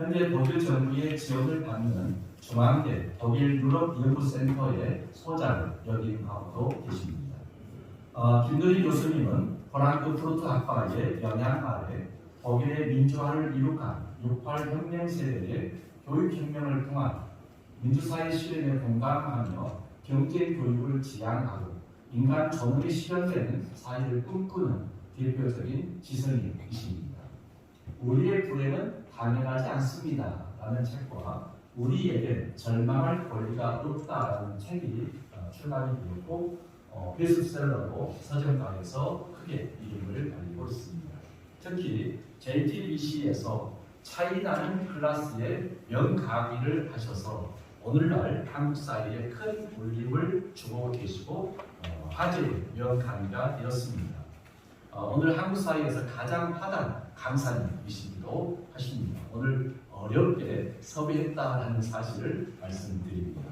현재 독일 정부의 지원을 받는 중앙대 독일 유럽 연구센터의 소장을 역임 하고 계십니다. 어, 김도희 교수님은 프랑크푸르트 학파의 영향 아래 독일의 민주화를 이룩한 6.8 혁명 세대의 교육 혁명을 통한 민주사회 실현에 공감하며 경제 교육을 지향하고 인간 존엄이 실현되는 사회를 꿈꾸는 대표적인 지성인이십니다. 우리의 불행은 당연하지 않습니다. 라는 책과 우리에게 절망할 권리가 없다라는 책이 어, 출간이 되었고 어, 베스트셀러로 서점가에서 크게 이름을 알리고 있습니다. 특히 JTBC에서 차이나는 클라스의 명강의를 하셔서 오늘날 한국 사회에 큰 울림을 주고 계시고 어, 화제의 명강의가 되었습니다. 어, 오늘 한국 사회에서 가장 화단 강사님이시기도 하십니다. 오늘 어렵게 섭외했다라는 사실을 말씀드립니다.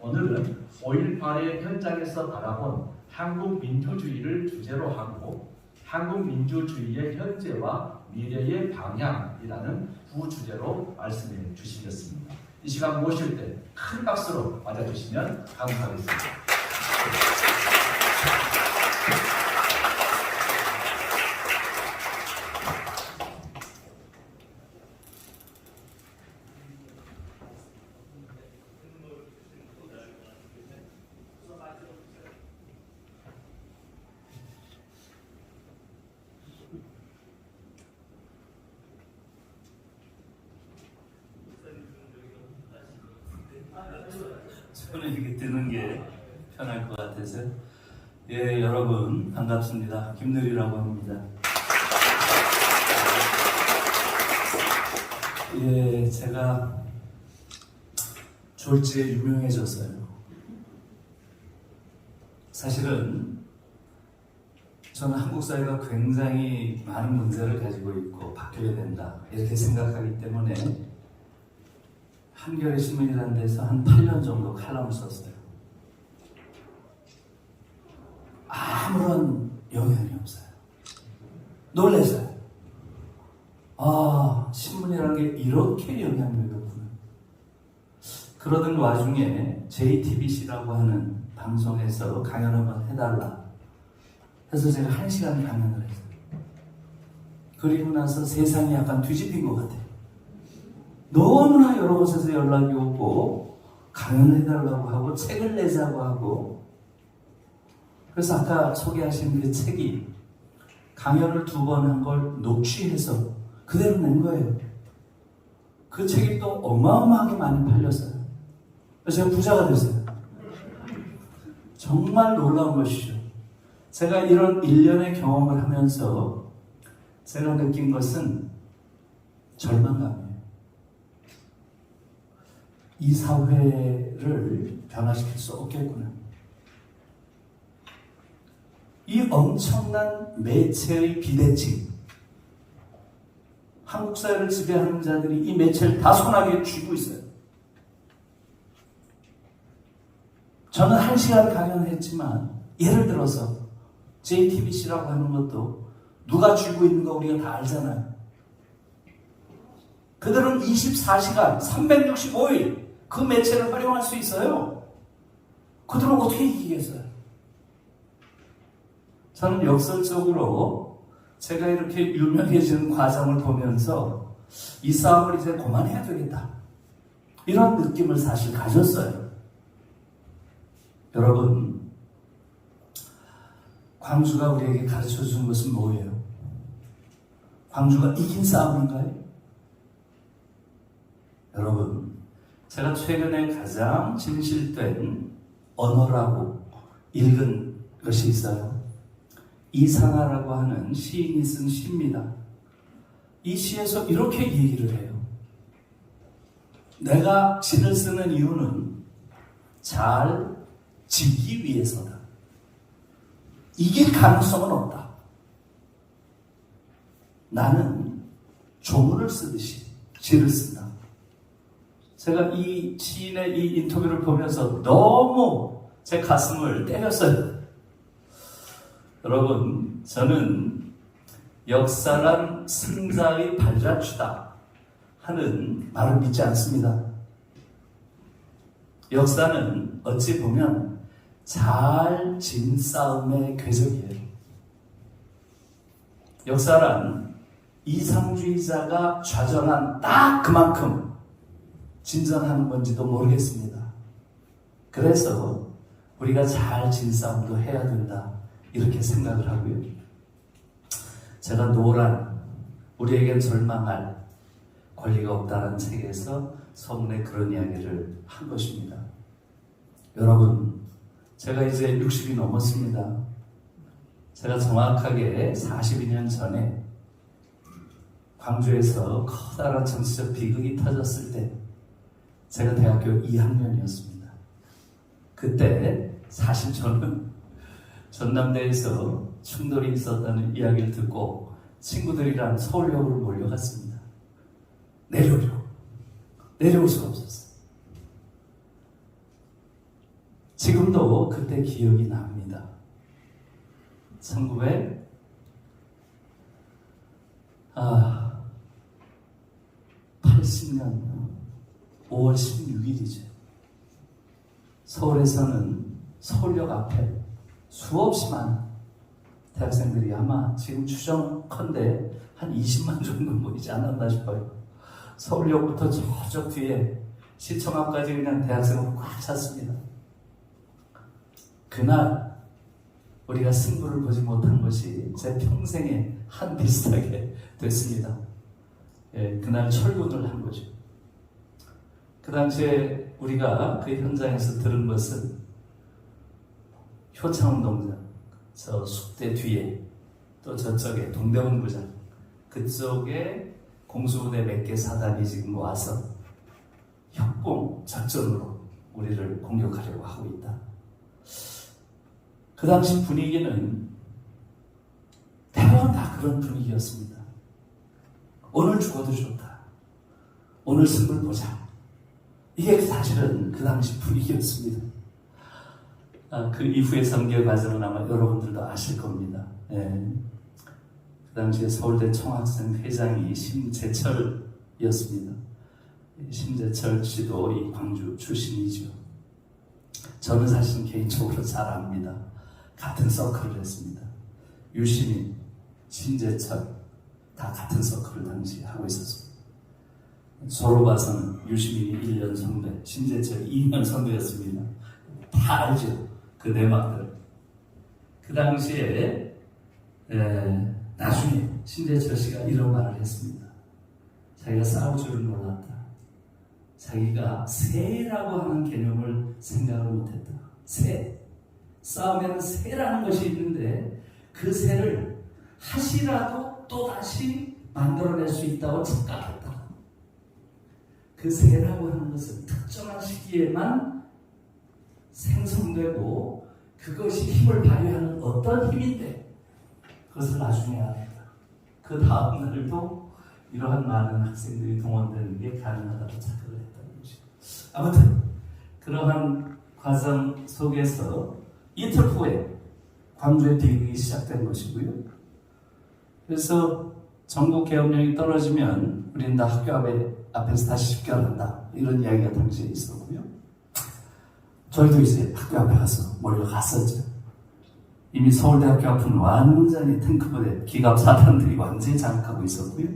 오늘은 5.18의 현장에서 바라본 한국 민주주의를 주제로 하고 한국 민주주의의 현재와 미래의 방향이라는 부주제로 말씀해 주시겠습니다. 이 시간 모실 때 큰 박수로 맞아주시면 감사하겠습니다. 손에 이렇게 드는 게 편할 것 같아서 예 여러분 반갑습니다. 김누리라고 합니다. 예 제가 졸지에 유명해졌어요. 사실은 저는 한국 사회가 굉장히 많은 문제를 가지고 있고 바뀌어야 된다. 이렇게 생각하기 때문에 한겨레 신문이라는 데서 한 8년 정도 칼럼을 썼어요. 아무런 영향이 없어요. 놀랐어요. 아, 신문이라는 게 이렇게 영향력이 없구나. 그러던 와중에 JTBC라고 하는 방송에서 강연 한번 해달라. 해서 제가 한 시간 강연을 했어요. 그리고 나서 세상이 약간 뒤집힌 것 같아요. 너무나 여러 곳에서 연락이 오고 강연을 해달라고 하고 책을 내자고 하고 그래서 아까 소개하신 그 책이 강연을 두 번 한 걸 녹취해서 그대로 낸 거예요. 그 책이 또 어마어마하게 많이 팔렸어요. 그래서 제가 부자가 됐어요. 정말 놀라운 것이죠. 제가 이런 일련의 경험을 하면서 제가 느낀 것은 절망감 이 사회를 변화시킬 수 없겠구나. 이 엄청난 매체의 비대칭, 한국 사회를 지배하는 자들이 이 매체를 다 손아귀에 쥐고 있어요. 저는 한 시간 강연했지만 예를 들어서 JTBC라고 하는 것도 누가 쥐고 있는 거 우리가 다 알잖아요. 그들은 24시간, 365일 그 매체를 활용할 수 있어요. 그들은 어떻게 이기겠어요? 저는 역설적으로 제가 이렇게 유명해지는 과정을 보면서 이 싸움을 이제 그만해야 되겠다. 이런 느낌을 사실 가졌어요. 여러분, 광주가 우리에게 가르쳐 준 것은 뭐예요? 광주가 이긴 싸움인가요? 여러분, 제가 최근에 가장 진실된 언어라고 읽은 것이 있어요. 이상하라고 하는 시인이 쓴 시입니다. 이 시에서 이렇게 얘기를 해요. 내가 시를 쓰는 이유는 잘 지기 위해서다. 이길 가능성은 없다. 나는 조문을 쓰듯이 시를 쓴다. 제가 이 시인의 이 인터뷰를 보면서 너무 제 가슴을 때렸어요. 여러분, 저는 역사란 승자의 발자취다 하는 말을 믿지 않습니다. 역사는 어찌 보면 잘 진 싸움의 궤적이에요. 역사란 이상주의자가 좌절한 딱 그만큼 진전하는 건지도 모르겠습니다. 그래서 우리가 잘 진 싸움도 해야 된다. 이렇게 생각을 하고요. 제가 노란, 우리에겐 절망할 권리가 없다는 책에서 서문에 그런 이야기를 한 것입니다. 여러분, 제가 이제 60이 넘었습니다. 제가 정확하게 42년 전에 광주에서 커다란 정치적 비극이 터졌을 때 제가 대학교 2학년이었습니다. 그때 사실 저는 전남대에서 충돌이 있었다는 이야기를 듣고 친구들이랑 서울역으로 몰려갔습니다. 내려오려. 내려올 수가 없었어요. 지금도 그때 기억이 납니다. 1900, 아, 80년 5월 16일이죠. 서울에서는 서울역 앞에 수없이 많은 대학생들이 아마 지금 추정컨대 한 20만 정도 모이지 않았나 싶어요. 서울역부터 저쪽 뒤에 시청 앞까지 그냥 대학생으로 꽉 찼습니다. 그날 우리가 승부를 보지 못한 것이 제 평생에 한 비슷하게 됐습니다. 예, 그날 철군을 한 거죠. 그 당시에 우리가 그 현장에서 들은 것은 효창운동장, 저 숙대 뒤에 또 저쪽에 동대문구장 그쪽에 공수부대 몇 개 사단이 지금 와서 협공 작전으로 우리를 공격하려고 하고 있다. 그 당시 분위기는 대부분 다 그런 분위기였습니다. 오늘 죽어도 좋다. 오늘 승부를 보자. 이게 사실은 그 당시 분위기였습니다. 아, 그 이후의 선교 과정은 아마 여러분들도 아실 겁니다. 예. 그 당시에 서울대 총학생 회장이 심재철이었습니다. 심재철 씨도 이 광주 출신이죠. 저는 사실 개인적으로 잘 압니다. 같은 서클을 했습니다. 유시민, 심재철 다 같은 서클을 당시에 하고 있었습니다. 봐서는 유시민이 1년 선배, 심재철이 2년 선배였습니다. 다 알죠. 그 내막들. 그 당시에 에, 나중에 신재철 씨가 이런 말을 했습니다. 자기가 싸울 줄은 몰랐다. 자기가 새라고 하는 개념을 생각을 못했다. 새. 싸움에는 새라는 것이 있는데 그 새를 하시라도 또다시 만들어낼 수 있다고 착각했다. 그 새라고 하는 것은 특정한 시기에만 생성되고 그것이 힘을 발휘하는 어떤 힘인데 그것을 나중에 알았다. 그 다음 날도 이러한 많은 학생들이 동원되는 게 가능하다고 착각을 했다는 것이죠. 아무튼 그러한 과정 속에서 이틀 후에 광주의 비극이 시작된 것이고요. 그래서 전국 계엄령이 떨어지면 우리는 다 학교 앞에, 앞에서 다시 집결한다. 이런 이야기가 당시에 있었고요. 저희도 이제 학교 앞에 가서 몰려갔었죠. 이미 서울대학교 앞은 완전히 탱크부대, 기갑 사탄들이 완전히 장악하고 있었고요.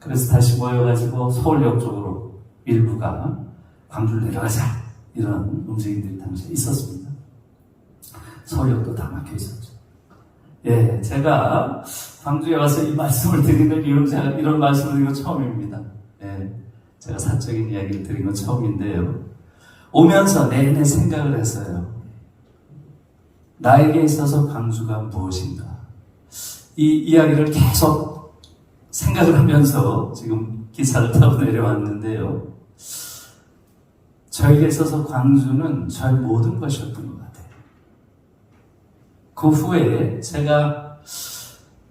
그래서 다시 모여가지고 서울역 쪽으로 일부가 광주를 내려가자 이런 움직임들이 당시에 있었습니다. 서울역도 다 막혀 있었죠. 예, 제가 광주에 와서 이 말씀을 드리는 이런 제가 이런 말씀을 드린 건 처음입니다. 예, 제가 사적인 이야기를 드린 건 처음인데요. 오면서 내내 생각을 했어요. 나에게 있어서 광주가 무엇인가? 이 이야기를 계속 생각을 하면서 지금 기차를 타고 내려왔는데요. 저에게 있어서 광주는 저의 모든 것이었던 것 같아요. 그 후에 제가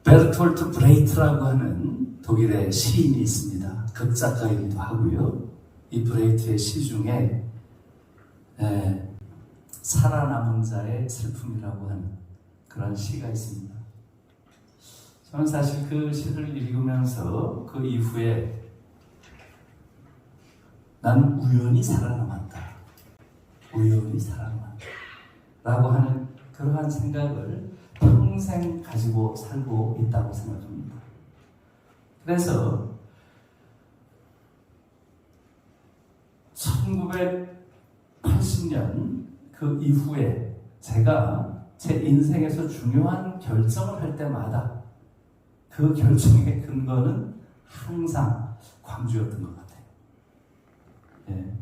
베르톨트 브레이트라고 하는 독일의 시인이 있습니다. 극작가이기도 하고요. 이 브레이트의 시 중에 에, 살아남은 자의 슬픔이라고 하는 그런 시가 있습니다. 저는 사실 그 시를 읽으면서 그 이후에 난 우연히 살아남았다. 우연히 살아남았다. 라고 하는 그러한 생각을 평생 가지고 살고 있다고 생각합니다. 그래서 1980년 그 이후에 제가 제 인생에서 중요한 결정을 할 때마다 그 결정의 근거는 항상 광주였던 것 같아요. 예.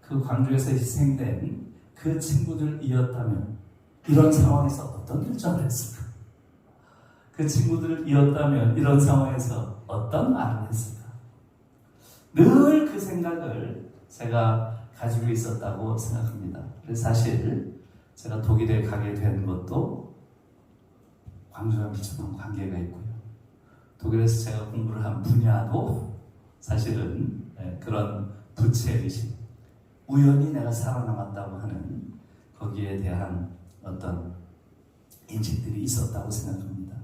그 광주에서 희생된 그 친구들이었다면 이런 상황에서 어떤 결정을 했을까? 그 친구들이었다면 이런 상황에서 어떤 말을 했을까? 늘 그 생각을 제가 가지고 있었다고 생각합니다. 사실 제가 독일에 가게 된 것도 광주와 밀접한 관계가 있고요. 독일에서 제가 공부를 한 분야도 사실은 예, 그런 부채의식, 우연히 내가 살아남았다고 하는 거기에 대한 어떤 인식들이 있었다고 생각합니다.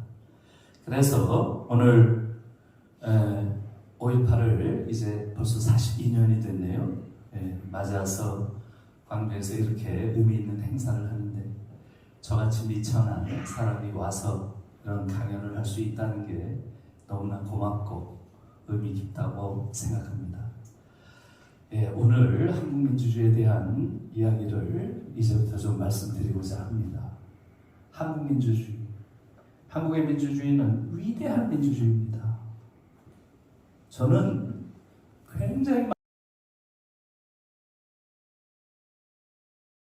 그래서 오늘 5.18을 이제 벌써 42년이 됐네요. 예, 맞아서 광주에서 이렇게 의미 있는 행사를 하는데 저같이 미천한 사람이 와서 이런 강연을 할 수 있다는 게 너무나 고맙고 의미 깊다고 생각합니다. 예, 오늘 한국 민주주의에 대한 이야기를 이제부터 좀 말씀드리고자 합니다. 한국 민주주의. 한국의 민주주의는 위대한 민주주의입니다. 저는 굉장히